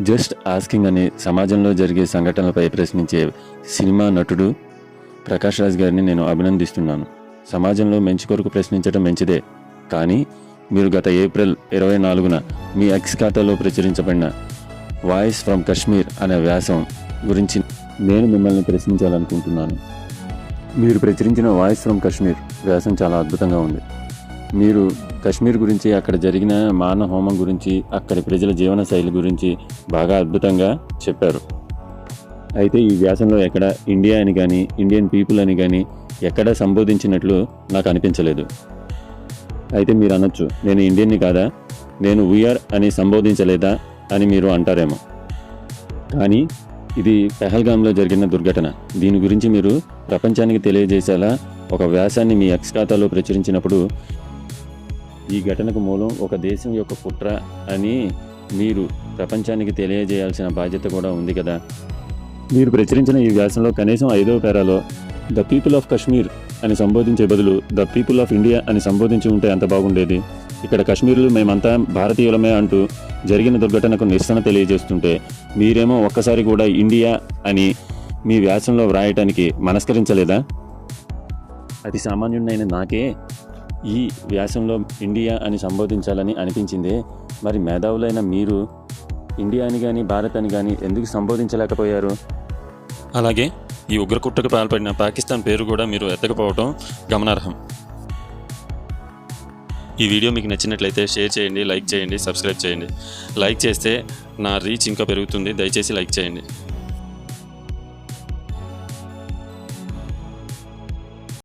Just asking అనే సమాజంలో జరిగే సంఘటనలపై ప్రశ్నించే సినిమా నటుడు ప్రకాష్ రాజ్ గారిని నేను అభినందిస్తున్నాను. సమాజంలో మంచి కొరకు ప్రశ్నించడం మంచిదే కానీ మీరు గత ఏప్రిల్ ఇరవై నాలుగున మీ ఎక్స్ ఖాతాలో ప్రచురించబడిన వాయిస్ ఫ్రమ్ కశ్మీర్ అనే వ్యాసం గురించి నేను మిమ్మల్ని ప్రశ్నించాలనుకుంటున్నాను. మీరు ప్రచురించిన వాయిస్ ఫ్రమ్ కశ్మీర్ వ్యాసం చాలా అద్భుతంగా ఉంది. మీరు కశ్మీర్ గురించి అక్కడ జరిగిన మాన హోమం గురించి అక్కడి ప్రజల జీవన శైలి గురించి బాగా అద్భుతంగా చెప్పారు. అయితే ఈ వ్యాసంలో ఎక్కడ ఇండియా అని కానీ ఇండియన్ పీపుల్ అని కానీ ఎక్కడ సంబోధించినట్లు నాకు అనిపించలేదు. అయితే మీరు అనొచ్చు నేను ఇండియన్ని కాదా? నేను వీఆర్ అని సంబోధించలేదా? అని మీరు అంటారేమో. కానీ ఇది పెహల్గాంలో జరిగిన దుర్ఘటన. దీని గురించి మీరు ప్రపంచానికి తెలియజేసేలా ఒక వ్యాసాన్ని మీ ఎక్స్ ఖాతాలో ప్రచురించినప్పుడు ఈ ఘటనకు మూలం ఒక దేశం యొక్క కుట్ర అని మీరు ప్రపంచానికి తెలియజేయాల్సిన బాధ్యత కూడా ఉంది కదా. మీరు ప్రచురించిన ఈ వ్యాసంలో కనీసం ఐదవ పేరాలో ద పీపుల్ ఆఫ్ కశ్మీర్ అని సంబోధించే బదులు ద పీపుల్ ఆఫ్ ఇండియా అని సంబోధించి ఉంటే ఎంత బాగుండేది. ఇక్కడ కశ్మీర్లు మేమంతా భారతీయులమే అంటూ జరిగిన దుర్ఘటనకు నిరసన తెలియజేస్తుంటే మీరేమో ఒక్కసారి కూడా ఇండియా అని మీ వ్యాసంలో వ్రాయటానికి మనస్కరించలేదా? అతి సామాన్యుడైన నాకే ఈ వ్యాసంలో ఇండియా అని సంబోధించాలని అనిపించింది. మరి మేధావులైన మీరు ఇండియా అని కానీ భారత్ అని కానీ ఎందుకు సంబోధించలేకపోయారు? అలాగే ఈ ఉగ్రకుట్టకు పాల్పడిన పాకిస్తాన్ పేరు కూడా మీరు ఎత్తకపోవడం గమనార్హం. ఈ వీడియో మీకు నచ్చినట్లయితే షేర్ చేయండి లైక్ చేయండి సబ్స్క్రైబ్ చేయండి. లైక్ చేస్తే నా రీచ్ ఇంకా పెరుగుతుంది. దయచేసి లైక్ చేయండి.